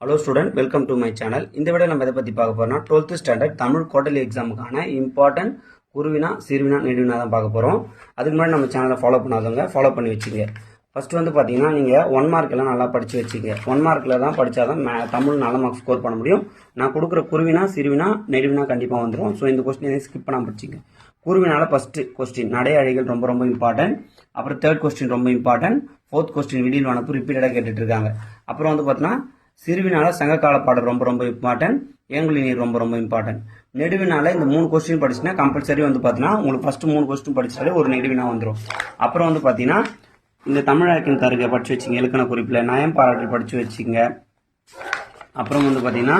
Hello student welcome to my channel இந்த விட நம்ம எதை பற்றி பார்க்க போகிறோம்னா டுவெல்த் ஸ்டாண்டர்ட் தமிழ் குவார்டர்லி எக்ஸாமுக்கான இம்பார்ட்டன்ட் குருவினா சிறுவினா நெடுவினா தான் பார்க்க போகிறோம் அதுக்கு முன்னாடி நம்ம சேனலை ஃபாலோ பண்ணாதவங்க ஃபாலோ பண்ணி வச்சுங்க ஃபர்ஸ்ட் வந்து பார்த்தீங்கன்னா நீங்கள் ஒன் மார்க்கெல்லாம் நல்லா படித்து வச்சுங்க ஒன் மார்க்கில் தான் படித்தாதான் மே தமிழ் நல்ல மார்க் ஸ்கோர் பண்ண முடியும். நான் கொடுக்குற குருவினா சிறுவினா நெடுவினா கண்டிப்பாக வந்துடும் ஸோ இந்த கொஸ்டின் ஸ்கிப் பண்ணாமல் படிச்சிங்க குருவினால ஃபஸ்ட்டு கொஸ்டின் நடை அழைகள் ரொம்ப ரொம்ப இம்பார்ட்டன்ட் அப்புறம் தேர்ட் கொஸ்டின் ரொம்ப இம்பார்ட்டன்ட் ஃபோர்த் கொஸ்டின் விடியில் வனப்பு ரிப்பீட்டடாக கேட்டுட்ருக்காங்க அப்புறம் வந்து பார்த்தீங்கன்னா சிறுவினால சங்ககால பாடல் ரொம்ப ரொம்ப இம்பார்ட்டன்ட் ஏங்குலி நீர் ரொம்ப ரொம்ப இம்பார்ட்டன்ட் நெடுவினால இந்த மூணு கொஸ்டின் படிச்சுன்னா கம்பல்சரி வந்து பார்த்தீங்கன்னா உங்களுக்கு ஃபர்ஸ்ட் மூணு கொஸ்டின் படிச்சாலே ஒரு நெடுவினா வந்துடும் அப்புறம் வந்து பார்த்தீங்கன்னா இந்த தமிழாக்கின் தருகை படிச்சு வச்சிங்க இலக்கண குறிப்பில் நயம் பாராட்டு படிச்சு வச்சிங்க. அப்புறம் வந்து பார்த்தீங்கன்னா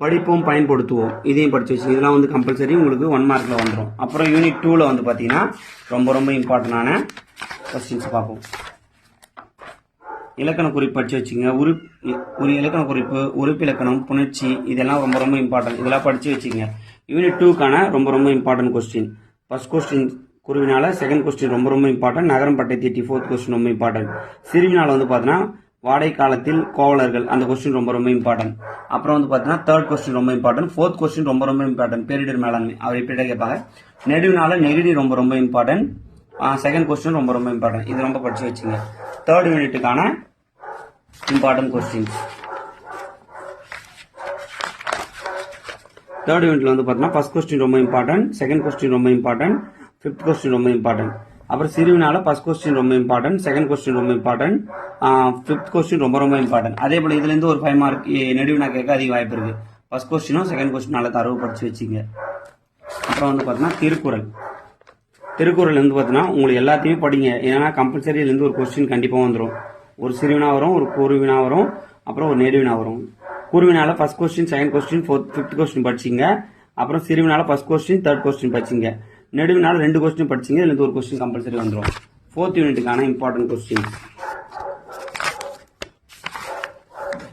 படிப்போம் பயன்படுத்துவோம் இதையும் படிச்சு வச்சு இதெல்லாம் வந்து கம்பல்சரி உங்களுக்கு ஒன் மார்க்கில் வந்துடும் அப்புறம் யூனிட் டூவில் வந்து பார்த்தீங்கன்னா ரொம்ப ரொம்ப இம்பார்ட்டண்டான கொஸ்டின்ஸ் பார்ப்போம். இலக்கண குறிப்பு படித்து வச்சுங்க உரு ஒரு இலக்கண குறிப்பு உறுப்பு இலக்கணம் புணர்ச்சி இதெல்லாம் ரொம்ப ரொம்ப இம்பார்ட்டன்ட் இதெல்லாம் படிச்சு வச்சுங்க யூனிட் டூக்கான ரொம்ப ரொம்ப இம்பார்ட்டன்ட் கொஸ்டின் ஃபர்ஸ்ட் கொஸ்டின் குருவினால் செகண்ட் கொஸ்டின் ரொம்ப ரொம்ப இம்பார்ட்டன்ட் நகரம் பட்டை தேட்டி ஃபோர்த் கொஸ்டின் ரொம்ப இம்பார்ட்டன்ட் சிறுவினால வந்து பார்த்தீங்கன்னா வாடகை காலத்தில் கோவலர்கள் அந்த கொஸ்டின் ரொம்ப ரொம்ப இம்பார்ட்டன்ட் அப்புறம் வந்து பார்த்தீங்கன்னா தேர்ட் கொஸ்டின் ரொம்ப இம்பார்ட்டன்ட் ஃபோர்த் கொஸ்டின் ரொம்ப ரொம்ப இம்பார்ட்டன்ட் பேரிடர் மேலாண்மை. அவர் எப்படி கேட்பாங்க. நெடுவினால நெருடி ரொம்ப ரொம்ப இம்பார்ட்டன்ட் செகண்ட் கொஸ்டின் ரொம்ப ரொம்ப இம்பார்ட்டன்ட் இது ரொம்ப படிச்சு வச்சுங்க தேர்ட் யூனிட்டுக்கான இம்பார்ட்டன்ட் கொஸ்டின்ஸ் தேர்ட் யூனிட்ல வந்து பார்த்தீங்கன்னா ஃபர்ஸ்ட் கொஸ்டின் ரொம்ப இம்பார்ட்டன்ட் செகண்ட் கொஸ்டின் ரொம்ப இம்பார்ட்டன்ட் ஃபிஃப்த் கொஸ்டின் ரொம்ப இம்பார்ட்டன்ட் அப்புறம் சிறுவினால ஃபர்ஸ்ட் கொஸ்டின் ரொம்ப இம்பார்ட்டன்ட் செகண்ட் கொஸ்டின் ரொம்ப இம்பார்ட்டன்ட் ஃபிஃப்த் கொஸ்டின் ரொம்ப ரொம்ப இம்பார்ட்டன்ட் அதே போல் இதுலேருந்து ஒரு ஃபைவ் மார்க் நெடுவினா கேட்க அதிக வாய்ப்பு இருக்குது ஃபர்ஸ்ட் கொஸ்டினும் செகண்ட் கொஸ்டின் நல்லா தரவு படிச்சு வச்சுங்க அப்புறம் வந்து பார்த்தீங்கன்னா திருக்குறள். திருக்குறள் இருந்து பார்த்தீங்கன்னா உங்களுக்கு எல்லாத்தையுமே படிங்க. ஏன்னா கம்பல்சரியிலேருந்து ஒரு கொஸ்டின் கண்டிப்பாக வந்துடும் ஒரு சிறுவினா வரும் ஒரு குருவினா வரும் அப்புறம் ஒரு நெடுவினா வரும். குருவினால first question second question fourth fifth question படிச்சிங்க. அப்புறம் சிறுவினால ஃபர்ஸ்ட் கொஸ்டின் தேர்ட் கொஸ்டின் படிச்சிங்க. நெடுவினால ரெண்டு கொஸ்டின் படிச்சிங்க இதுலேருந்து ஒரு கொஸ்டின் கம்பல்சரி வந்துடும் ஃபோர்த் யூனிட்டுக்கான இம்பார்ட்டன்ட் கொஸ்டின்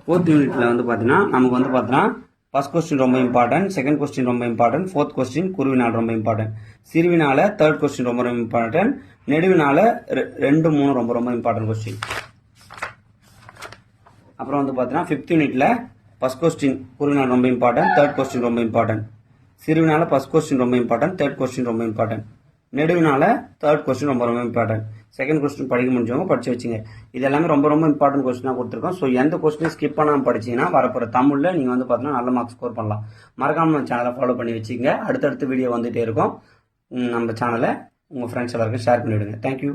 ஃபோர்த் யூனிட்டில் வந்து பார்த்தீங்கன்னா நமக்கு வந்து பார்த்தீங்கன்னா ஃபஸ்ட் கொஸ்டின் ரொம்ப இம்பார்ட்டன்ட் செகண்ட் கொஸ்டின் ரொம்ப இம்பார்ட்டன்ட் ஃபோர்த் கொஸ்டின் குருவினால் ரொம்ப இம்பார்ட்டன்ட் சிறுவினால தேர்ட் கொஸ்டின் ரொம்ப ரொம்ப இம்பார்ட்டன்ட் நெடுவினால ரெ- ரெண்டு மூணு ரொம்ப ரொம்ப இம்பார்ட்டன்ட் கொஸ்டின் அப்புறம் வந்து பார்த்தீங்கன்னா ஃபிஃப்த் யூனிட்ல ஃபஸ்ட் கொஸ்டின் குருவினால் ரொம்ப இம்பார்ட்டன்ட் தேர்ட் கொஸ்டின் ரொம்ப இம்பார்ட்டன்ட் சிறுவினால ஃபஸ்ட் கொஸ்டின் ரொம்ப இம்பார்ட்டன்ட் தேர்ட் கொஸ்டின் ரொம்ப இம்பார்ட்டன்ட் நெடுவினால தேர்ட் கொஸ்டின் ரொம்ப ரொம்ப இம்பார்ட்டன்ட் செகண்ட் கொஸ்டின் படிக்க முடிஞ்சவங்க படிச்சு வச்சுங்க. இது எல்லாமே ரொம்ப ரொம்ப இம்பார்ட்டன்ட் கொஸ்டினாக கொடுத்துருக்கோம். ஸோ எந்த கொஸ்டினையும் ஸ்கிப் பண்ணாமல் படிச்சீங்கன்னா வரப்போகிற தமிழில் நீங்கள் வந்து பார்த்தீங்கன்னா நல்ல மார்க் ஸ்கோர் பண்ணலாம். மறக்காமல் நம்ம சேனலை ஃபாலோ பண்ணி வச்சுக்கோங்க. அடுத்தடுத்து வீடியோ வந்துட்டே இருக்கும். நம்ம சேனலை உங்கள் ஃப்ரெண்ட்ஸ் எல்லாருக்கும் ஷேர் பண்ணிவிடுங்க தேங்க்யூ